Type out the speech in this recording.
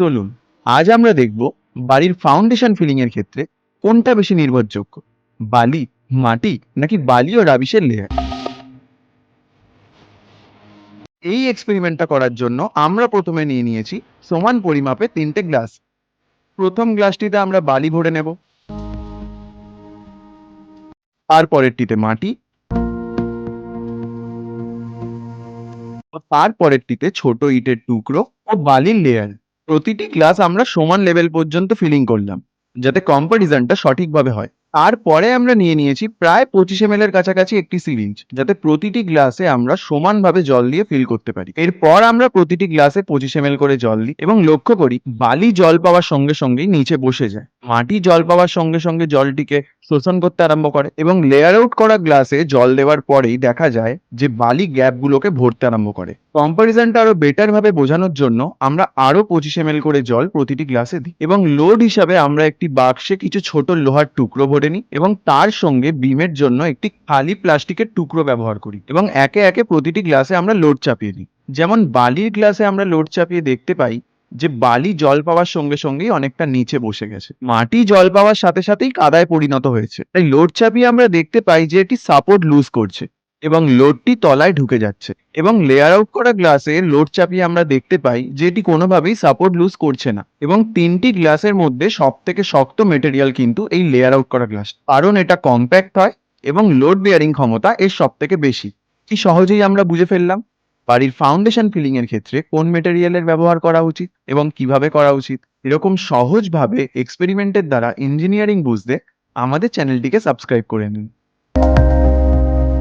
চলুন, আজ আমরা দেখব বাড়ির ফাউন্ডেশন ফিলিং এর ক্ষেত্রে কোনটা বেশি নির্ভরযোগ্য? বালি, মাটি, নাকি বালি ও রাবিশের লেয়ার এই এক্সপেরিমেন্টটা করার জন্য আমরা প্রথমে নিয়ে নিয়েছি সমান পরিমাপে তিনটে গ্লাস প্রথম গ্লাসটিতে আমরা বালি ভরে নেব। আর পরেরটিতে মাটি। তার পরেরটিতে ছোট ইটের টুকরো ও বালির লেয়ার প্রতিটি গ্লাস আমরা সমান লেভেল পর্যন্ত ফিলিং করলাম, যাতে কম্পারিজনটা সঠিকভাবে হয়। তারপরে আমরা নিয়ে নিয়েছি প্রায় পঁচিশ এম এর কাছাকাছি একটি সিরিঞ্জ যাতে প্রতিটি গ্লাসে আমরা সমানভাবে জল দিয়ে ফিল করতে পারি। এরপর আমরা প্রতিটি গ্লাসে পঁচিশ এম করে জল দিই এবং লক্ষ্য করি বালি জল পাওয়ার সঙ্গে সঙ্গেই নিচে বসে যায়। মাটি জল পাওয়ার সঙ্গে সঙ্গে জলটিকে শোষণ করতে আরম্ভ করে এবং লেয়ার আউট করা গ্লাসে জল দেওয়ার পরেই দেখা যায় যে বালি গ্যাপগুলোকে ভরতে আরম্ভ করে। কম্পারিজনটা আরও বেটার ভাবে বোঝানোর জন্য আমরা আরও পঁচিশ এম করে জল প্রতিটি গ্লাসে দিই এবং লোড হিসাবে আমরা একটি বাক্সে কিছু ছোট লোহার টুকরো ভরে নিই এবং তার সঙ্গে বিমের জন্য একটি খালি প্লাস্টিকের টুকরো ব্যবহার করি এবং একে একে প্রতিটি গ্লাসে আমরা লোড চাপিয়ে দিই। যেমন বালির গ্লাসে আমরা লোড চাপিয়ে দেখতে পাই যে বালি জল পাওয়ার সঙ্গে সঙ্গেই অনেকটা নিচে বসে গেছে। মাটি জল পাওয়ার সাথে সাথেই কাদায় পরিণত হয়েছে। তাই লোড চাপিয়ে আমরা দেখতে পাই যে এটি সাপোর্ট লুজ করছে। এবং লোডটি তলায় ঢুকে যাচ্ছে। এবং লেয়ার আউট করা গ্লাসে লোড চাপিয়ে আমরা দেখতে পাই যে এটি কোনোভাবেই সাপোর্ট লুজ করছে না। এবং তিনটি গ্লাসের মধ্যে সব থেকে শক্ত মেটেরিয়াল কিন্তু এই লেয়ার আউট করা গ্লাস কারণ এটা কম্প্যাক্ট হয় এবং লোড বেয়ারিং ক্ষমতা এর সব থেকে বেশি। কি সহজেই আমরা বুঝে ফেললাম? বাড়ির ফাউন্ডেশন ফিলিং এর ক্ষেত্রে কোন মেটেরিয়ালের ব্যবহার করা উচিত এবং কীভাবে করা উচিত? এরকম সহজভাবে এক্সপেরিমেন্টের দ্বারা ইঞ্জিনিয়ারিং বুঝতে আমাদের চ্যানেলটিকে সাবস্ক্রাইব করে নিন।